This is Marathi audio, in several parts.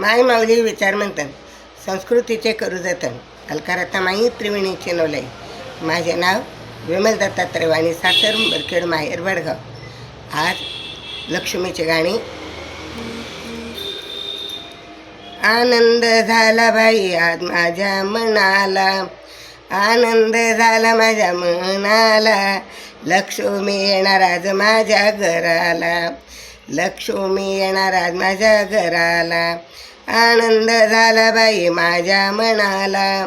माय माऊली विचार म्हणतात संस्कृतीचे करू जतन. अलकारता माई त्रिवेणी चिनवलई माझे नाव विमल दत्तात्रय वाणी सासर बरखेड माहेर वडगाव. आज लक्ष्मीची गाणी. आनंद झाला बाई आज माझ्या मनाला. आनंद झाला माझ्या मनाला. लक्ष्मी येणार आज माझ्या घराला. लक्ष्मी येणार आज माझ्या घराला. आनंद झाला बाई माझ्या मनाला.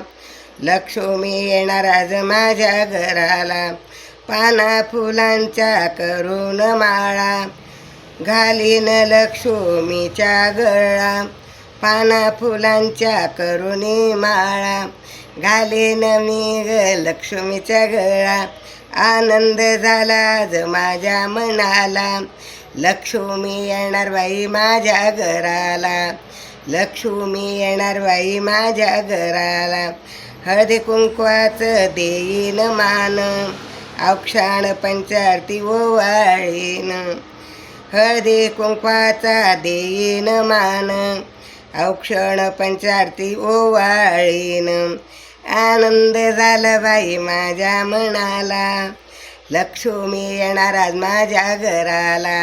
लक्ष्मी येणार आज माझ्या घराला. पाना फुलांच्या करून माळा. घालीन लक्ष्मीच्या गळा. पाना फुलांच्या करुणी माळा. घालीन मी ग लक्ष्मीच्या गळा. आनंद झाला आज माझ्या मनाला. लक्ष्मी येणार बाई माझ्या घराला. लक्ष्मी येणार बाई माझ्या घराला हळदी कुंकवाचं देईन मान औक्षण पंचारती ओवाळीन। हळदी कुंकवाचा देईन मान औक्षण पंचारती ओवाळीन। आनंद झाला बाई माझ्या मनाला लक्ष्मी येणार आज माझ्या घराला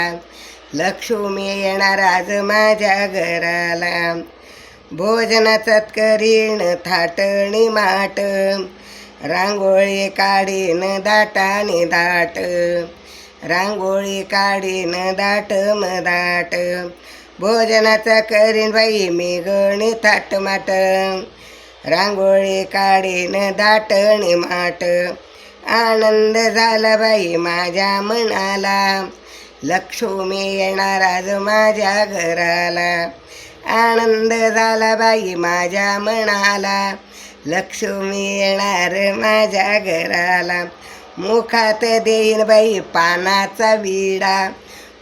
लक्ष्मी येणार आज माझ्या घराला भोजन करीन थाटणी माट. रांगोळी काढीन दाटाने दाट. रांगोळी काढीन दाट म दाट. भोजनाचा करीन बाई मी गणी थाट माट. रांगोळी काढीन दाटणी माट. आनंद झाला बाई माझ्या मनाला. लक्ष्मी येणार आज माझ्या घराला. आनंद झाला बाई माझ्या मनाला. लक्ष्मी येणार माझ्या घराला. मुखात देईन बाई पानाचा विडा.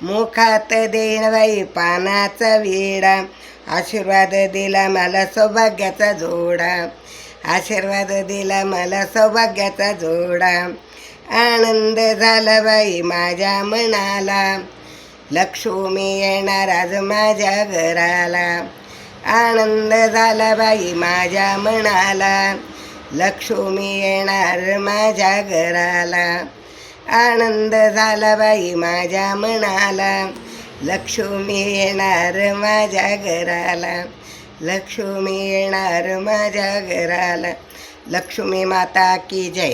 मुखात देईन बाई पानाचा विडा. आशीर्वाद दिला मला सौभाग्याचा जोडा. आशीर्वाद दिला मला सौभाग्याचा जोडा. आनंद झाला बाई माझ्या मनाला. लक्ष्मी येणार आज माझ्या घराला. आनंद झाला बाई माझ्या मनाला. लक्ष्मी येणार माझ्या घराला. आनंद झाला बाई माझ्या मनाला. लक्ष्मी येणार माझ्या घराला. लक्ष्मी येणार माझ्या घराला. लक्ष्मी माता की जय.